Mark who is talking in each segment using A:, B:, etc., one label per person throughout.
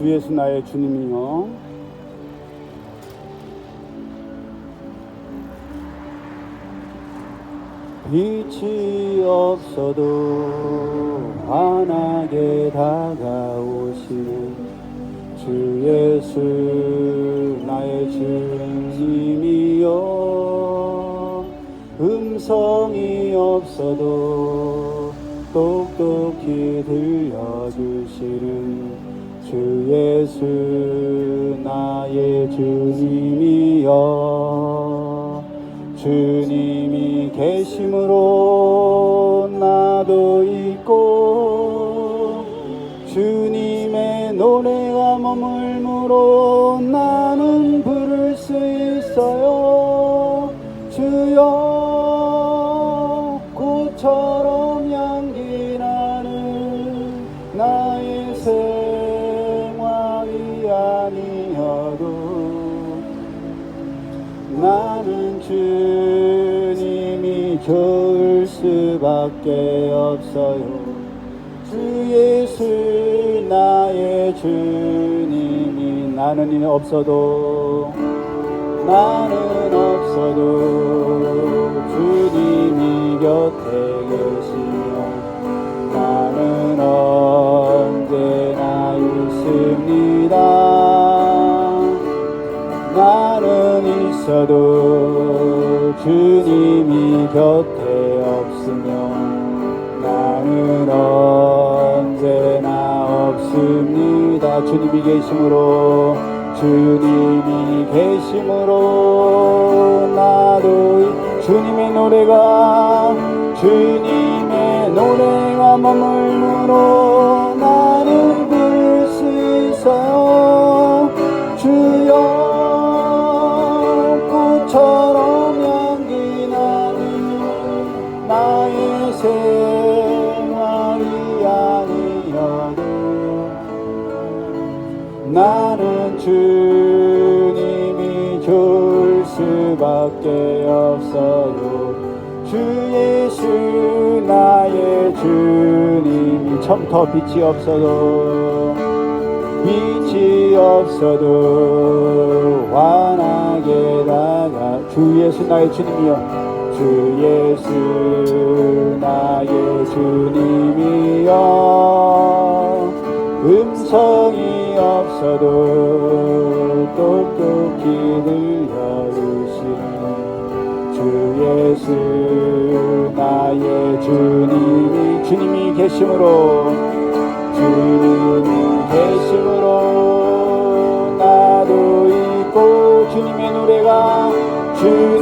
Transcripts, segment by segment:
A: 주 예수 나의 주님이여 빛이 없어도 환하게 다가오시는 주 예수 나의 주님이여. 음성이 없어도 똑똑히 들려주시는 주 예수 나의 주님이여 주님이 계심으로 나도 있고 주님의 노래가 머물므로 나 좋을 수밖에 없어요. 주 예수 나의 주님이 나는 없어도 나는 없어도 주님이 곁에 계시며 나는 언제나 있습니다. 나는 있어도 주님이 곁에 없으면 나는 언제나 없습니다. 주님이 계심으로 주님이 계심으로 나도 이- 주님의 노래가 주님의 노래가 머물므로 나는 주님이 좋을 수밖에 없어요 주 예수 나의 주님이 처음부터 빛이 없어도 빛이 없어도 환하게 다가 주 예수 나의 주님이여. 주 예수 나의 주님이여. 음성이 없어도 똑똑히 들려주시는 주 예수 나의 주님이 주님이 계심으로 주님이 계심으로 나도 있고 주님의 노래가 주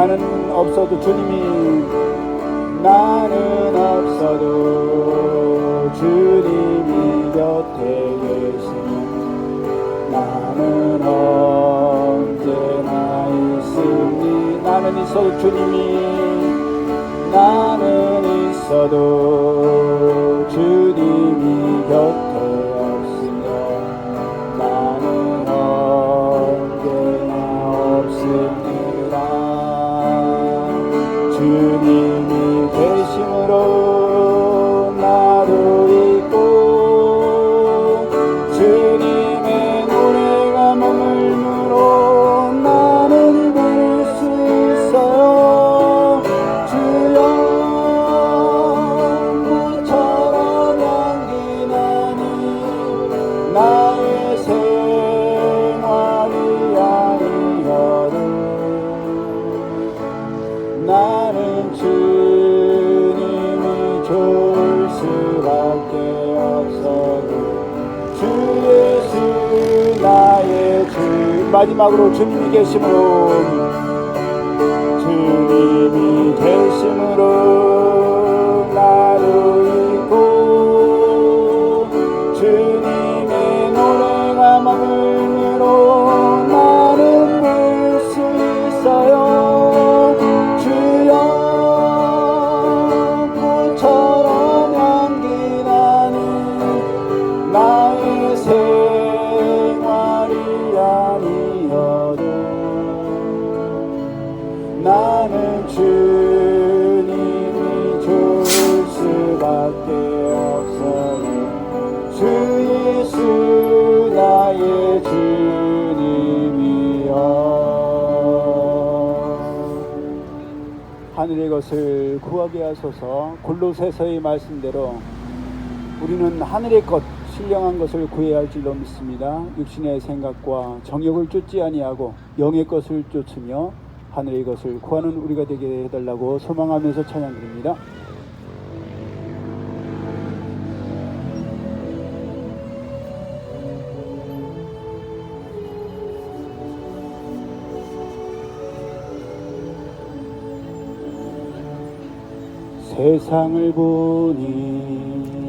A: 나는 없어도 주님이 나는 없어도 주님이 곁에 계시면 나는 언제나 있으니 나는 있어도 주님이 나는 있어도 주님이 나는 주님이 좋을 수밖에 없어도 주 예수 나의 주. 마지막으로 주님이 계심으로 주님 것을 구하게 하소서 골로새서의 말씀대로 우리는 하늘의 것 신령한 것을 구해야 할 줄로 믿습니다. 육신의 생각과 정욕을 쫓지 아니하고 영의 것을 쫓으며 하늘의 것을 구하는 우리가 되게 해달라고 소망하면서 찬양드립니다. 세상을 보니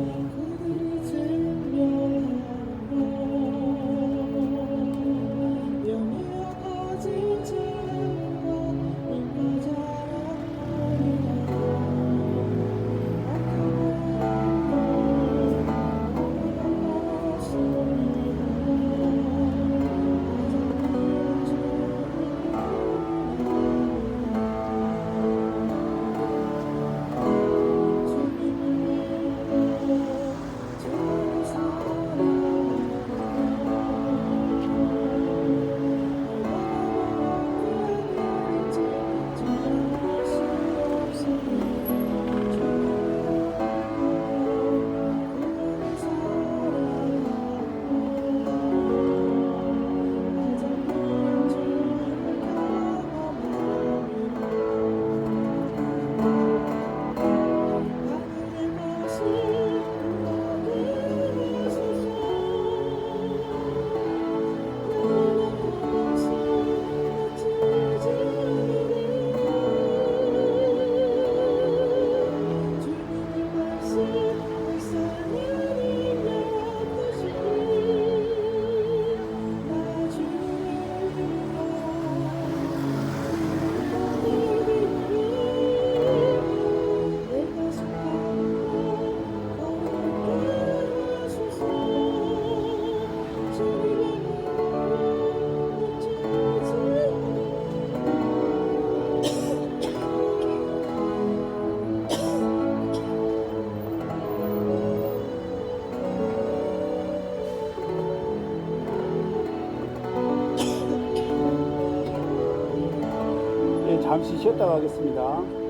A: 잠시 쉬었다 가겠습니다.